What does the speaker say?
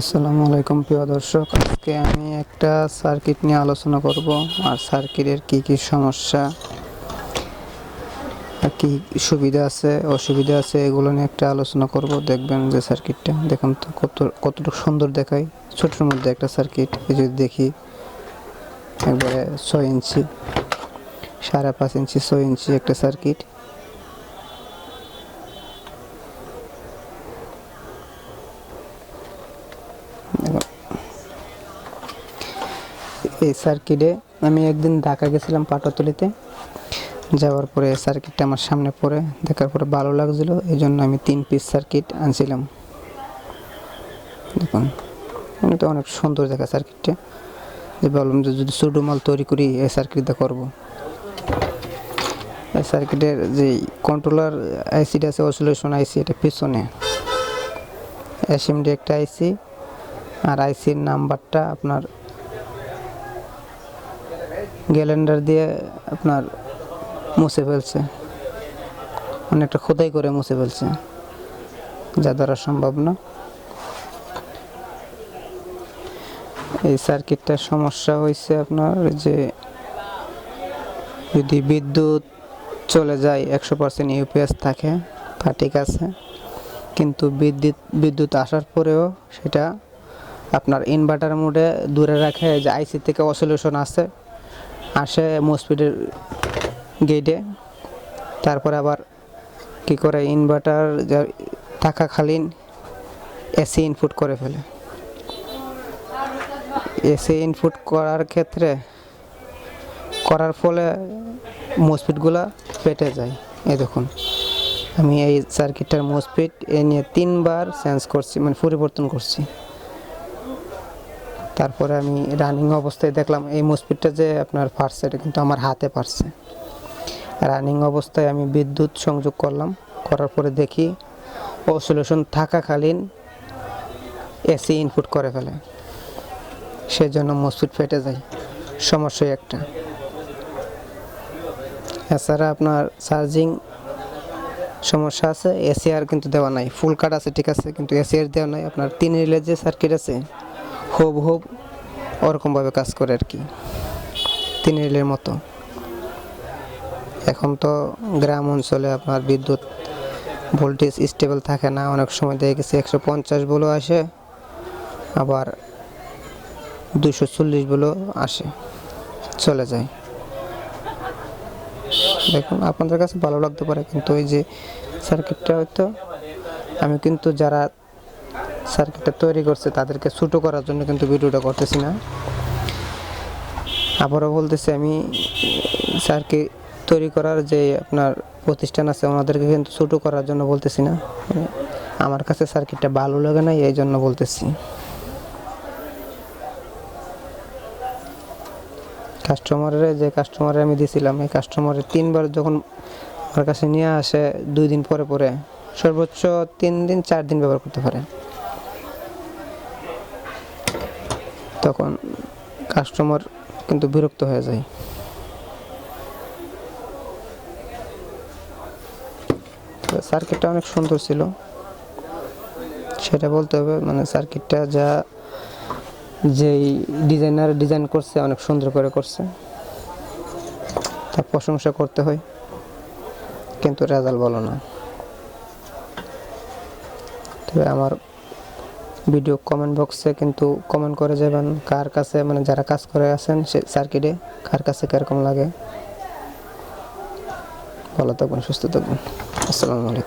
আসসালামু আলাইকুম প্রিয় দর্শক, আজকে আমি একটা সার্কিট নিয়ে আলোচনা করব। আর সার্কিটের কি কি সমস্যা কি সুবিধা আছে, অসুবিধা আছে, এগুলো নিয়ে একটা আলোচনা করব। দেখবেন যে সার্কিটটা, দেখুন তো কত, কতটুকু সুন্দর দেখায়। ছোটোর মধ্যে একটা সার্কিট যদি দেখি, একবারে ছয় ইঞ্চি, সাড়ে পাঁচ ইঞ্চি, ছয় ইঞ্চি একটা সার্কিট। এই সার্কিটে আমি একদিন ঢাকা গেছিলাম পাটাতলিতে যাওয়ার পরে সার্কিটটা আমার সামনে পড়ে, দেখার পরে ভালো লাগছিল এই জন্য আমি তিন পিস সার্কিট আনছিলাম। দেখুন, এটা অনেক সুন্দর দেখা সার্কিটটা যে বললাম যে যদি ছোটো মাল তৈরি করি, এই সার্কিটটা করব। এই সার্কিটের যে কন্ট্রোলার আইসিটা আছে অসিলেশন আইসি এটা পিছনে। এসএমডি একটা আইসি আর আইসির নাম্বারটা আপনার গ্যালেন্ডার দিয়ে আপনার মুছে ফেলছে। অনেকটা খোদাই করে মুছে ফেলছে। যা দ্বারা সম্ভব না। এই সার্কিটটার সমস্যা হয়েছে আপনার যে যদি বিদ্যুৎ চলে যায়, একশো পার্সেন্ট ইউপিএস থাকে, তা ঠিক আছে। কিন্তু বিদ্যুৎ বিদ্যুৎ আসার পরেও সেটা আপনার ইনভার্টার মোডে দূরে রাখে যে আইসি থেকে অসলিউশন আছে। আসে মসপিটের গেটে তারপর আবার কি করে? ইনভার্টার থাকাকালীন এসি ইনপুট করে ফেলে। এসি ইনপুট করার ক্ষেত্রে, করার ফলে মসপিটগুলা পেটে যায়। এই দেখুন, আমি এই সার্কিটটার মসপিট এ নিয়ে তিনবার চেঞ্জ করছি মানে পরিবর্তন করছি। তারপরে আমি রানিং অবস্থায় দেখলাম, এই মসপিটটা যে আপনার পারছে, এটা কিন্তু আমার হাতে পারছে। রানিং অবস্থায় আমি বিদ্যুৎ সংযোগ করলাম, করার পরে দেখি অসলিউশন থাকাকালীন এসি ইনপুট করে ফেলে। সেজন্য মসপিট ফেটে যায়। সমস্যাই একটা। এছাড়া আপনার চার্জিং সমস্যা আছে এসি আর কিন্তু দেওয়া নাই। ফুল কাট আছে, ঠিক আছে, কিন্তু এসি আর দেওয়া নাই। আপনার তিন রিলের যে সার্কিট আছে হোব হোব ওরকমভাবে কাজ করে আর কি। তিন রিলের মতো। এখন তো গ্রাম অঞ্চলে আপনার বিদ্যুৎ ভোল্টেজ স্টেবল থাকে না, অনেক সময় দেখে গেছে একশো পঞ্চাশ বলেও আসে, আবার দুশো চল্লিশ বলেও আসে, চলে যায়। দেখুন, আপনাদের কাছে ভালো লাগতে পারে, কিন্তু ওই যে সার্কিটটা হয়তো, আমি কিন্তু যারা সার্কিটটা তৈরি করছে, তাদেরকে ছোটো করার জন্য কিন্তু ভিডিওটা করতেছি না। আবারও বলতেছি আমি সার্কিট তৈরি করার যে আপনার প্রতিষ্ঠান আছে, ওনাদেরকে কিন্তু ছোটো করার জন্য বলতেছি না। আমার কাছে সার্কিটটা ভালো লাগে না এই জন্য বলতেছি। কাস্টমারের, যে কাস্টমারে আমি দিয়েছিলাম এই কাস্টমারে তিনবার যখন আমার কাছে নিয়ে আসে, দুই দিন পরে পরে সর্বোচ্চ তিন দিন, চার দিন ব্যবহার করতে পারে। তখন কাস্টমার কিন্তু বিরক্ত হয়ে যায়। সার্কিটটা অনেক সুন্দর ছিল। সেটা বলতে হবে মানে সার্কিটটা যা যেই ডিজাইনার ডিজাইন করছে, অনেক সুন্দর করে করছে। তার প্রশংসা করতে হয়, কিন্তু রেজাল্ট বলো না। তবে আমার ভিডিও কমেন্ট বক্সে কিন্তু কমেন্ট করে যাবেন কার কাছে মানে যারা কাজ করে আছেন সে সার্কিটে কার কাছে কীরকম লাগে। ভালো থাকবেন, সুস্থ থাকবেন। আসসালামু আলাইকুম।